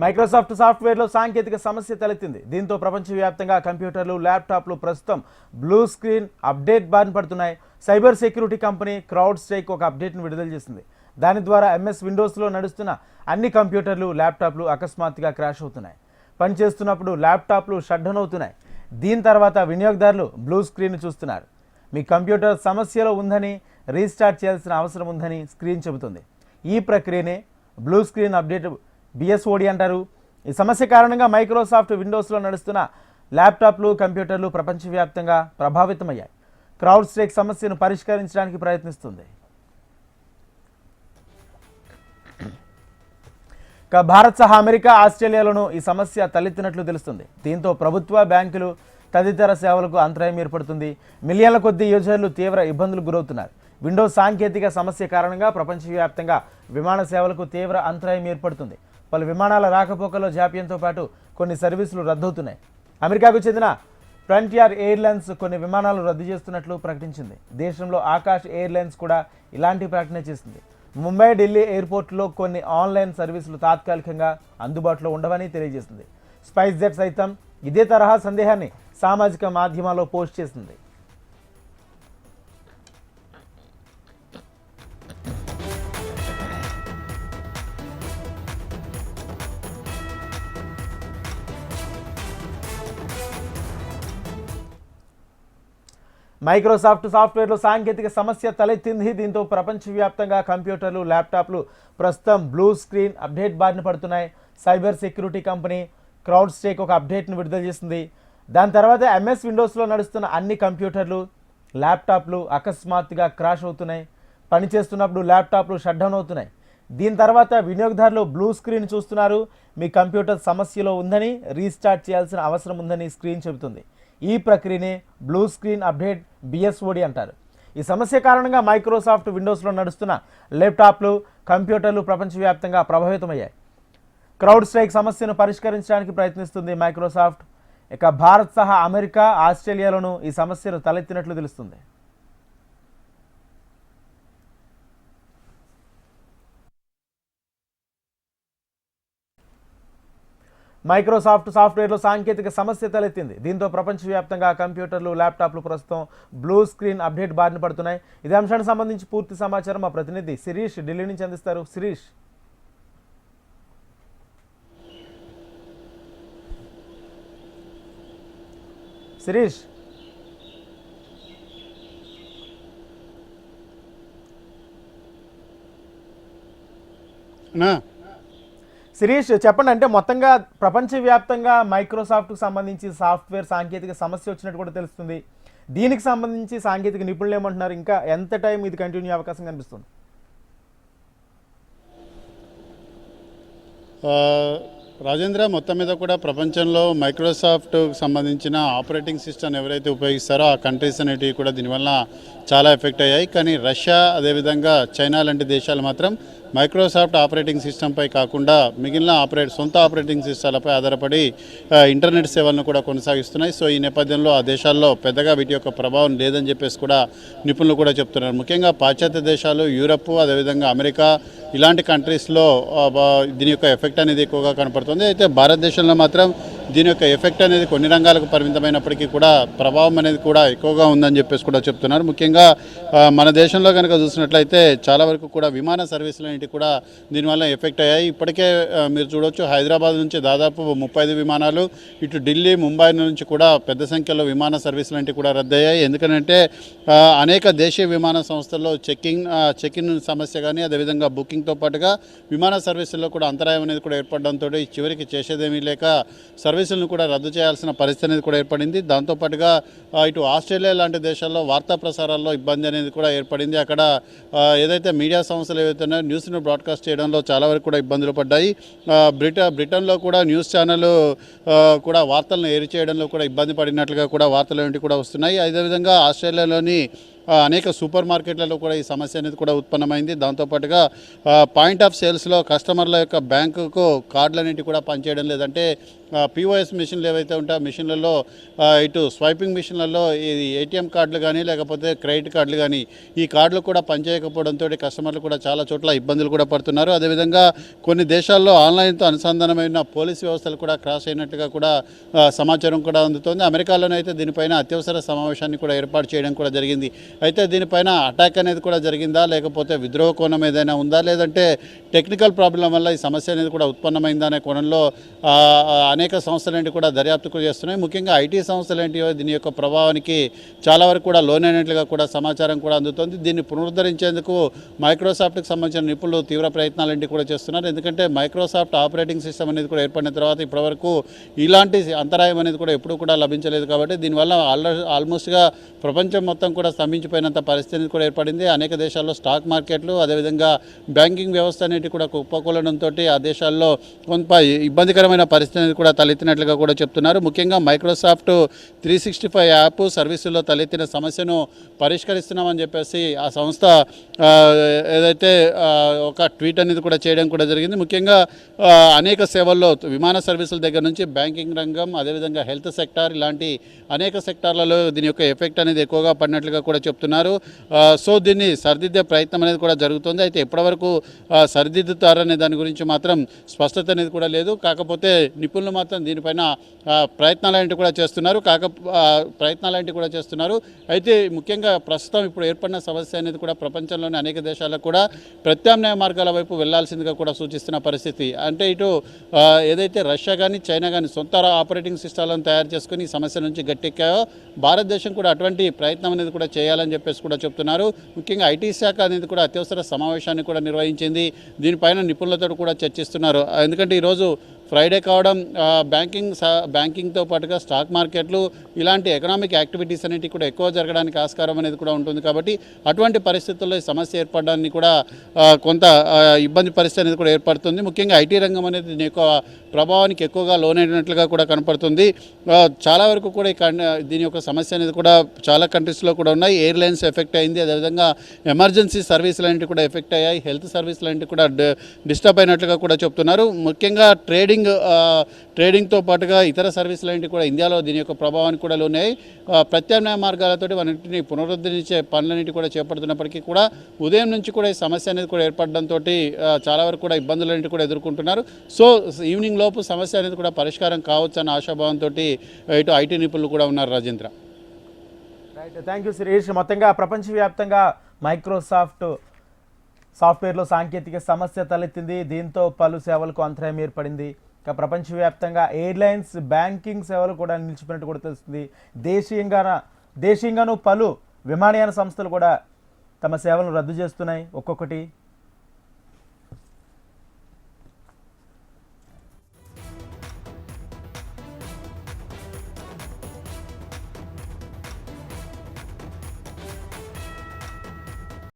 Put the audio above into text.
Microsoft సాఫ్ట్వేర్లో సాంకేతిక సమస్య తలెత్తింది. దీంతో ప్రపంచవ్యాప్తంగా కంప్యూటర్లు ల్యాప్టాప్లు ప్రస్తుతం బ్లూ స్క్రీన్ అప్డేట్ బారిన పడుతున్నాయి. Cyber security company CrowdStrike ఒక అప్డేట్ను విడుదల చేసింది. దాని ద్వారా ఎంఎస్ విండోస్లో నడుస్తున్న అన్ని కంప్యూటర్లు ల్యాప్టాప్లు అకస్మాత్తుగా క్రాష్ అవుతున్నాయి. పనిచేస్తున్నప్పుడు ల్యాప్టాప్లు షడ్డన్ అవుతున్నాయి. దీని తర్వాత వినియోగదారులు బ్లూ స్క్రీన్ చూస్తున్నారు. మీ కంప్యూటర్ సమస్యలో ఉందని రీస్టార్ట్ చేయాల్సిన అవసరం ఉందని స్క్రీన్ చెబుతుంది. ఈ ప్రక్రియనే బ్లూ స్క్రీన్ అప్డేట్ బిఎస్ఓడి అంటారు. ఈ సమస్య కారణంగా మైక్రోసాఫ్ట్ విండోస్లో నడుస్తున్న ల్యాప్టాప్లు కంప్యూటర్లు ప్రపంచవ్యాప్తంగా ప్రభావితమయ్యాయి. క్రౌడ్ స్ట్రేక్ సమస్యను పరిష్కరించడానికి ప్రయత్నిస్తుంది. ఇక భారత్ సహా అమెరికా ఆస్ట్రేలియాలోనూ ఈ సమస్య తలెత్తినట్లు తెలుస్తుంది. దీంతో ప్రభుత్వ బ్యాంకులు తదితర సేవలకు అంతరాయం ఏర్పడుతుంది. మిలియన్ల కొద్ది యూజర్లు తీవ్ర ఇబ్బందులు గురవుతున్నారు. విండోస్ సాంకేతిక సమస్య కారణంగా ప్రపంచవ్యాప్తంగా విమాన సేవలకు తీవ్ర అంతరాయం ఏర్పడుతుంది. పలు విమానాల రాకపోకలో జాప్యంతో పాటు కొన్ని సర్వీసులు రద్దవుతున్నాయి. అమెరికాకు చెందిన ఫ్రంటియర్ ఎయిర్లైన్స్ కొన్ని విమానాలు రద్దు చేస్తున్నట్లు ప్రకటించింది. దేశంలో ఆకాష్ ఎయిర్లైన్స్ కూడా ఇలాంటి ప్రకటన చేసింది. ముంబై ఢిల్లీ ఎయిర్పోర్ట్లో కొన్ని ఆన్లైన్ సర్వీసులు తాత్కాలికంగా అందుబాటులో ఉండవని తెలియజేసింది. స్పైస్ జెట్ సైతం ఇదే తరహా సందేహాన్ని సామాజిక మాధ్యమాల్లో పోస్ట్ చేసింది. మైక్రోసాఫ్ట్ సాఫ్ట్వేర్లో సాంకేతిక సమస్య తలెత్తింది. దీంతో ప్రపంచవ్యాప్తంగా కంప్యూటర్లు ల్యాప్టాప్లు ప్రస్తుతం బ్లూ స్క్రీన్ అప్డేట్ బారిన పడుతున్నాయి. Cyber security company CrowdStrike ఒక అప్డేట్ను విడుదల చేసింది. దాని తర్వాత ఎంఎస్ విండోస్లో నడుస్తున్న అన్ని కంప్యూటర్లు ల్యాప్టాప్లు అకస్మాత్తుగా క్రాష్ అవుతున్నాయి. పనిచేస్తున్నప్పుడు ల్యాప్టాప్లు షట్ డౌన్ అవుతున్నాయి. దీని తర్వాత వినియోగదారులు బ్లూ స్క్రీన్ చూస్తున్నారు. మీ కంప్యూటర్ సమస్యలో ఉందని రీస్టార్ట్ చేయాల్సిన అవసరం ఉందని స్క్రీన్ చెబుతుంది. ఈ ప్రక్రియనే బ్లూ స్క్రీన్ అప్డేట్ బిఎస్ఓడి అంటారు. ఈ సమస్య కారణంగా మైక్రోసాఫ్ట్ విండోస్లో నడుస్తున్న ల్యాప్టాప్లు కంప్యూటర్లు ప్రపంచవ్యాప్తంగా ప్రభావితమయ్యాయి. క్రౌడ్ స్ట్రైక్ సమస్యను పరిష్కరించడానికి ప్రయత్నిస్తుంది మైక్రోసాఫ్ట్ ఇక భారత్ సహా అమెరికా ఆస్ట్రేలియాలోనూ ఈ సమస్యను తలెత్తినట్లు తెలుస్తుంది. మైక్రోసాఫ్ట్ సాఫ్ట్వేర్లో సాంకేతిక సమస్య తలెత్తింది. దీంతో ప్రపంచవ్యాప్తంగా కంప్యూటర్లు ల్యాప్టాప్లు ప్రస్తుతం బ్లూ స్క్రీన్ అప్డేట్ బారిన పడుతున్నాయి. ఇదే అంశానికి సంబంధించి పూర్తి సమాచారం మా ప్రతినిధి శిరీష్ ఢిల్లీ నుంచి అందిస్తారు. శిరీష్. శిరీష్. నా శిరీష్ చెప్పండి అంటే మొత్తంగా ప్రపంచవ్యాప్తంగా మైక్రోసాఫ్ట్కు సంబంధించి సాఫ్ట్వేర్ సాంకేతిక సమస్య వచ్చినట్టు కూడా తెలుస్తుంది. దీనికి సంబంధించి సాంకేతిక నిపుణులు ఏమంటున్నారు? ఇంకా ఎంత టైం ఇది కంటిన్యూ అవకాశం కనిపిస్తుంది? రాజేంద్ర మొత్తం మీద కూడా ప్రపంచంలో మైక్రోసాఫ్ట్ సంబంధించిన ఆపరేటింగ్ సిస్టమ్ ఎవరైతే ఉపయోగిస్తారో ఆ కంట్రీస్ అనేటివి కూడా దీనివల్ల చాలా ఎఫెక్ట్ అయ్యాయి. కానీ రష్యా అదేవిధంగా చైనా లాంటి దేశాలు మాత్రం మైక్రోసాఫ్ట్ ఆపరేటింగ్ సిస్టంపై కాకుండా మిగిలిన ఆపరేట్ సొంత ఆపరేటింగ్ సిస్టాలపై ఆధారపడి ఇంటర్నెట్ సేవలను కూడా కొనసాగిస్తున్నాయి. సో ఈ నేపథ్యంలో ఆ దేశాల్లో పెద్దగా వీటి యొక్క ప్రభావం లేదని చెప్పేసి కూడా నిపుణులు కూడా చెప్తున్నారు. ముఖ్యంగా పాశ్చాత్య దేశాలు యూరప్ అదేవిధంగా అమెరికా ఇలాంటి కంట్రీస్లో దీని యొక్క ఎఫెక్ట్ అనేది ఎక్కువగా కనపడుతుంది. అయితే భారతదేశంలో మాత్రం దీని యొక్క ఎఫెక్ట్ అనేది కొన్ని రంగాలకు పరిమితమైనప్పటికీ కూడా ప్రభావం అనేది కూడా ఎక్కువగా ఉందని చెప్పేసి కూడా చెప్తున్నారు. ముఖ్యంగా మన దేశంలో కనుక చూసినట్లయితే చాలా వరకు కూడా విమాన సర్వీసులు అనేవి కూడా దీనివల్ల ఎఫెక్ట్ అయ్యాయి. ఇప్పటికే మీరు చూడొచ్చు హైదరాబాద్ నుంచి దాదాపు ముప్పై ఐదు విమానాలు ఇటు ఢిల్లీ ముంబై నుంచి కూడా పెద్ద సంఖ్యలో విమాన సర్వీసులు అనేవి కూడా రద్దయ్యాయి. ఎందుకంటే అనేక దేశీయ విమాన సంస్థల్లో చెక్కింగ్ చెక్ఇన్ సమస్య కానీ అదేవిధంగా బుకింగ్తో పాటుగా విమాన సర్వీసుల్లో కూడా అంతరాయం అనేది కూడా ఏర్పడడంతో చివరికి చేసేదేమీ లేక సర్వీసులను కూడా రద్దు చేయాల్సిన పరిస్థితి అనేది కూడా ఏర్పడింది. దాంతోపాటుగా ఇటు ఆస్ట్రేలియా లాంటి దేశాల్లో వార్తా ప్రసారాల్లో ఇబ్బంది అనేది కూడా ఏర్పడింది. అక్కడ ఏదైతే మీడియా సంస్థలు ఏవైతే ఉన్నాయో న్యూస్ను బ్రాడ్కాస్ట్ చేయడంలో చాలా వరకు కూడా ఇబ్బందులు పడ్డాయి. బ్రిటన్ బ్రిట బ్రిటన్లో కూడా న్యూస్ ఛానల్ కూడా వార్తలను ఏరి చేయడంలో కూడా ఇబ్బంది పడినట్లుగా కూడా వార్తలు ఏంటి కూడా వస్తున్నాయి. అదేవిధంగా ఆస్ట్రేలియాలోని అనేక సూపర్ మార్కెట్లలో కూడా ఈ సమస్య అనేది కూడా ఉత్పన్నమైంది. దాంతోపాటుగా పాయింట్ ఆఫ్ సేల్స్లో కస్టమర్ల యొక్క బ్యాంకుకు కార్డులు అనేటివి కూడా పనిచేయడం లేదంటే పిఓఎస్ మిషన్లు ఏవైతే ఉంటాయో మిషన్లలో ఇటు స్వైపింగ్ మిషన్లలో ఇది ఏటీఎం కార్డులు కానీ లేకపోతే క్రెడిట్ కార్డులు కానీ ఈ కార్డులు కూడా పనిచేయకపోవడంతో కస్టమర్లు కూడా చాలా చోట్ల ఇబ్బందులు కూడా పడుతున్నారు. అదేవిధంగా కొన్ని దేశాల్లో ఆన్లైన్తో అనుసంధానమైన పోలీస్ వ్యవస్థలు కూడా క్రాస్ అయినట్టుగా కూడా సమాచారం కూడా అందుతోంది. అమెరికాలోనైతే దీనిపైన అత్యవసర సమావేశాన్ని కూడా ఏర్పాటు చేయడం కూడా జరిగింది. అయితే దీనిపైన అటాక్ అనేది కూడా జరిగిందా? లేకపోతే విద్రోహ కోణం ఏదైనా ఉందా? లేదంటే టెక్నికల్ ప్రాబ్లం వల్ల ఈ సమస్య అనేది కూడా ఉత్పన్నమైందా అనే కోణంలో అనేక సంస్థలు కూడా దర్యాప్తు చేస్తున్నాయి. ముఖ్యంగా ఐటీ సంస్థలు ఏంటి దీని యొక్క ప్రభావానికి చాలా వరకు కూడా లోనైనట్లుగా కూడా సమాచారం కూడా అందుతోంది. దీన్ని పునరుద్ధరించేందుకు మైక్రోసాఫ్ట్కి సంబంధించిన నిపుణులు తీవ్ర ప్రయత్నాలు ఏంటి కూడా చేస్తున్నారు. ఎందుకంటే మైక్రోసాఫ్ట్ ఆపరేటింగ్ సిస్టమ్ అనేది కూడా ఏర్పడిన తర్వాత ఇప్పటివరకు ఇలాంటి అంతరాయం అనేది కూడా ఎప్పుడూ కూడా లభించలేదు కాబట్టి దీనివల్ల ఆల్రెడీ ఆల్మోస్ట్గా ప్రపంచం మొత్తం కూడా స్తంభించిపోయినంత పరిస్థితి కూడా ఏర్పడింది. అనేక దేశాల్లో స్టాక్ మార్కెట్లు అదేవిధంగా బ్యాంకింగ్ వ్యవస్థ అనేది కూడా కుప్పకూలడంతో ఆ దేశాల్లో కొంత ఇబ్బందికరమైన పరిస్థితి కూడా తలెత్తినట్లుగా కూడా చెప్తున్నారు. ముఖ్యంగా Microsoft three sixty five app సర్వీసుల్లో తలెత్తిన సమస్యను పరిష్కరిస్తున్నామని చెప్పేసి ఆ సంస్థ ఏదైతే ఒక ట్వీట్ అనేది కూడా చేయడం కూడా జరిగింది. ముఖ్యంగా అనేక సేవల్లో విమాన సర్వీసుల దగ్గర నుంచి బ్యాంకింగ్ రంగం అదేవిధంగా హెల్త్ సెక్టార్ ఇలాంటి అనేక సెక్టార్లలో దీని యొక్క ఎఫెక్ట్ అనేది ఎక్కువగా పడినట్లుగా కూడా చెప్తున్నారు. సో దీన్ని సరిదిద్దే ప్రయత్నం అనేది కూడా జరుగుతుంది. అయితే ఎప్పటివరకు సరిదిద్దుతారనే దాని గురించి మాత్రం స్పష్టత అనేది కూడా లేదు. కాకపోతే నిపుణులు మాత్రం దీనిపైన ప్రయత్నాలు కూడా చేస్తున్నారు. కాక ప్రయత్నాలు కూడా చేస్తున్నారు. అయితే ముఖ్యంగా ప్రస్తుతం ఇప్పుడు ఏర్పడిన సమస్య అనేది కూడా ప్రపంచంలోని అనేక దేశాలకు కూడా ప్రత్యామ్నాయ మార్గాల వైపు వెళ్ళాల్సిందిగా కూడా సూచిస్తున్న పరిస్థితి. అంటే ఇటు ఏదైతే రష్యా కానీ చైనా కానీ సొంత ఆపరేటింగ్ సిస్టాలను తయారు చేసుకుని ఈ సమస్య నుంచి గట్టెక్కాయో భారతదేశం కూడా అటువంటి ప్రయత్నం అనేది కూడా చేయాలని చెప్పేసి కూడా చెప్తున్నారు. ముఖ్యంగా ఐటీ శాఖ అనేది కూడా అత్యవసర సమావేశాన్ని కూడా నిర్వహించింది. దీనిపైన నిపుణులతో కూడా చర్చిస్తున్నారు. ఎందుకంటే ఈరోజు ఫ్రైడే కావడం బ్యాంకింగ్ బ్యాంకింగ్తో పాటుగా స్టాక్ మార్కెట్లు ఇలాంటి ఎకనామిక్ యాక్టివిటీస్ అనేటివి కూడా ఎక్కువ జరగడానికి ఆస్కారం అనేది కూడా ఉంటుంది కాబట్టి అటువంటి పరిస్థితుల్లో ఈ సమస్య ఏర్పడడానికి కూడా కొంత ఇబ్బంది పరిస్థితి అనేది కూడా ఏర్పడుతుంది. ముఖ్యంగా ఐటీ రంగం అనేది దీని యొక్క ప్రభావానికి ఎక్కువగా లోనైనట్లుగా కూడా కనపడుతుంది. చాలా వరకు కూడా దీని యొక్క సమస్య అనేది కూడా చాలా కంట్రీస్లో కూడా ఉన్నాయి. ఎయిర్లైన్స్ ఎఫెక్ట్ అయింది. అదేవిధంగా ఎమర్జెన్సీ సర్వీసులు అనేవి కూడా ఎఫెక్ట్ అయ్యాయి. హెల్త్ సర్వీసులు అనేవి కూడా డిస్టర్బ్ అయినట్లుగా కూడా చెప్తున్నారు. ముఖ్యంగా ట్రేడింగ్ ట్రేడింగ్ ట్రేడింగ్తో పాటుగా ఇతర సర్వీసులు అనేవి కూడా ఇండియాలో దీని యొక్క ప్రభావానికి కూడా లోనాయి ప్రత్యామ్నాయ మార్గాలతోటి వాటిని పునరుద్ధరించే పనులన్నిటి కూడా చేపడుతున్నప్పటికీ కూడా ఉదయం నుంచి కూడా ఈ సమస్య అనేది కూడా ఏర్పడడంతో చాలా వరకు కూడా ఇబ్బందులు అనేవి కూడా ఎదుర్కొంటున్నారు. సో ఈవినింగ్ లోపు సమస్య అనేది కూడా పరిష్కారం కావచ్చు అన్న ఆశాభావంతో ఇటు ఐటీ నిపుణులు కూడా ఉన్నారు Rajendra. Right thank you Suresh మొత్తంగా ప్రపంచవ్యాప్తంగా మైక్రోసాఫ్ట్ సాఫ్ట్వేర్లో సాంకేతిక సమస్య తలెత్తింది. దీంతో పలు సేవలకు అంతరాయం ఏర్పడింది. ఇక ప్రపంచవ్యాప్తంగా ఎయిర్లైన్స్ బ్యాంకింగ్ సేవలు కూడా నిలిచిపోయినట్టు కూడా తెలుస్తుంది. దేశీయంగా దేశీయంగాను పలు విమానయాన సంస్థలు కూడా తమ సేవలను రద్దు చేస్తున్నాయి. ఒక్కొక్కటి